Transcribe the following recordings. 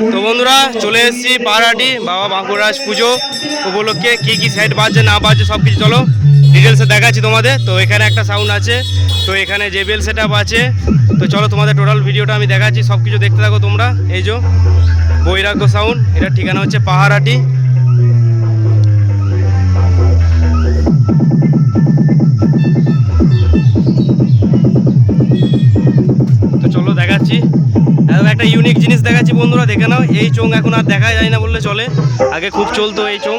তো বন্ধুরা, চলে এসেছি পাহাড়াটি বাবা বাঁকুড়াজ পুজো উপলক্ষে কি কি সাইড বাজছে, না বাজছে সব কিছু চলো ডিটেলসে দেখাচ্ছি তোমাদের। তো এখানে একটা সাউন্ড আছে, তো এখানে জেবিএল সেট আছে। তো চলো তোমাদের টোটাল ভিডিওটা আমি দেখাচ্ছি সব কিছু দেখতে থাকো তোমরা। এই যে বৈরাগ্য সাউন্ড এটা ঠিকানা হচ্ছে পাহাড়াটি একটা ইউনিক জিনিস দেখাচ্ছি বন্ধুরা, দেখে নাও। এই চোং এখন আর দেখা যায় না বললে চলে। আগে খুব চলতো এই চোং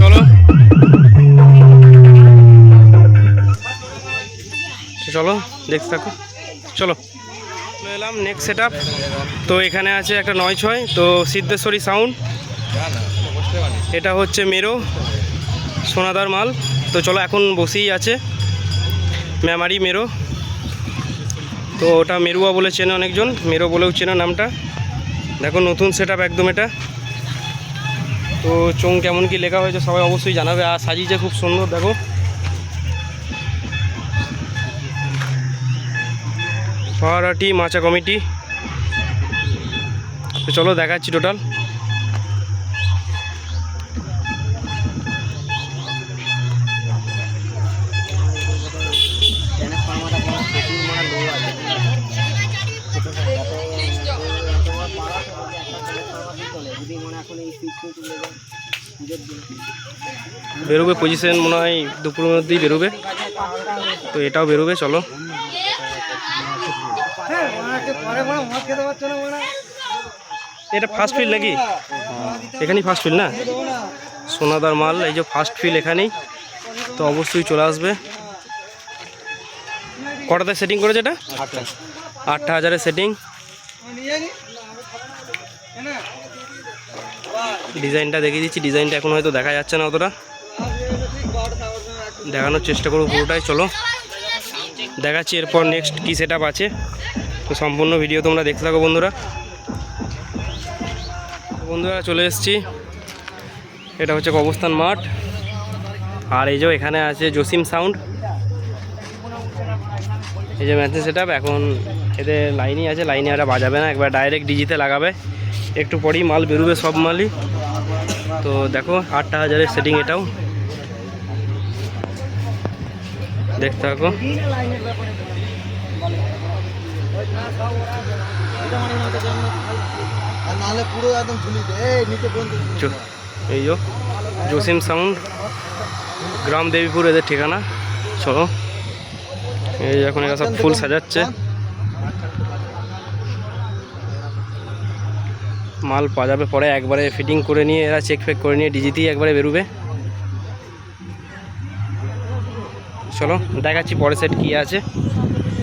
চলো। চলো, দেখতে থাকো। চলো। এলাম নেক্সট সেট তো এখানে আছে একটা নয় ছয়, তো সিদ্ধেশ্বরী সাউন্ড এটা হচ্ছে মেরো, সোনাদার মাল। তো চলো, এখন বসেই আছে। মেমারি মেরো। তো ওটা মেরুয়া বলে চেনে অনেকজন। মেরো বলেও চেনে নামটা। দেখো, নতুন সেট একদম এটা। তো চোং কেমন কি লেখা হয়েছে সবাই অবশ্যই জানাবে, আর সাজিয়েছে খুব সুন্দর, দেখো। পাহাড়াটি, মাচা কমিটি। চলো দেখাচ্ছি টোটাল বেরোবে পজিশন মনে হয় দুপুরের মধ্যেই বেরোবে। তো এটাও বেরোবে চলো। এটা ফার্স্ট ফিল নাকি? এখানেই ফার্স্ট ফিল না? সোনাদার মাল এই যে ফার্স্ট ফিল এখানেই। তো অবশ্যই চলে আসবে। কটাতে সেটিং করেছে এটা? আটটা। হাজারের সেটিং ডিজাইনটা দেখিয়ে দিচ্ছি। ডিজাইনটা এখন হয়তো দেখা যাচ্ছে না অতটা। দেখানোর চেষ্টা করব পুরোটাই, চলো। দেখাচ্ছি এরপর নেক্সট কী সেট আছে। তো সম্পূর্ণ ভিডিও তোমরা দেখতে থাকো বন্ধুরা। বন্ধুরা, চলে এসেছি। এটা হচ্ছে কবস্থান মাঠ। আর এই যে এখানে আছে জসিম সাউন্ড এই যে ম্যাচের সেট এখন এদের লাইনই আছে। লাইনে এরা বাজাবে না, একবার ডাইরেক্ট ডিজিতে লাগাবে। একটু পরেই মাল বেরোবে সব মালই। তো দেখো আটটা হাজারের সেটিং এটাও। দেখতে থাকো। এই যো জসিম সাউন্ড। গ্রাম দেবীপুর এদের ঠিকানা। চলো। এই এখন এরা সব ফুল সাজাচ্ছে। মাল পাওয়া যাবে পরে একবারে ফিটিং করে নিয়ে, এরা চেক ফেক করে নিয়ে ডিজিতেই একবারে বেরোবে। চলো, দেখাচ্ছি পরের সেট কী আছে।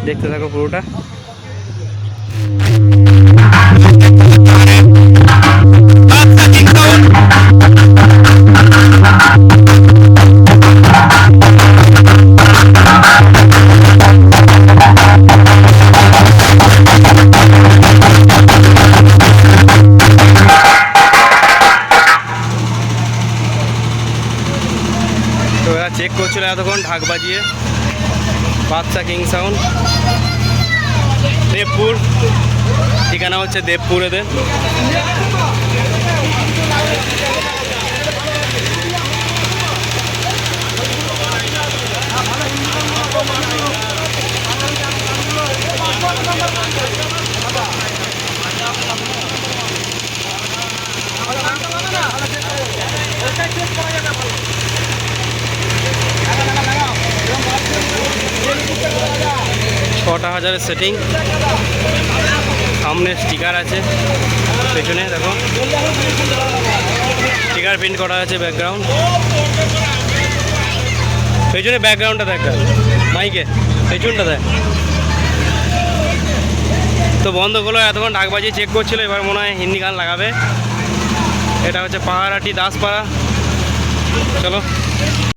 দেখতে থাকো পুরোটা। করছিল এতক্ষণ ঢাক বাজিয়ে। Badsha king sound. দেবপুর। ঠিকানা হচ্ছে দেবপুর এদের ছটা হাজারের সেটিং সামনে স্টিকার আছে, পেছনে দেখো। স্টিকার প্রিন্ট করা আছে ব্যাকগ্রাউন্ড পেছনে ব্যাকগ্রাউন্ডটা দেখ মাইকে, পেছনটা দেখ। তো বন্ধ করল এতক্ষণ ডাক বাজিয়ে চেক করছিল, এবার মনে হয় হিন্দি গান লাগাবে। এটা হচ্ছে পাহাড়াটি, দাসপাড়া। চলো।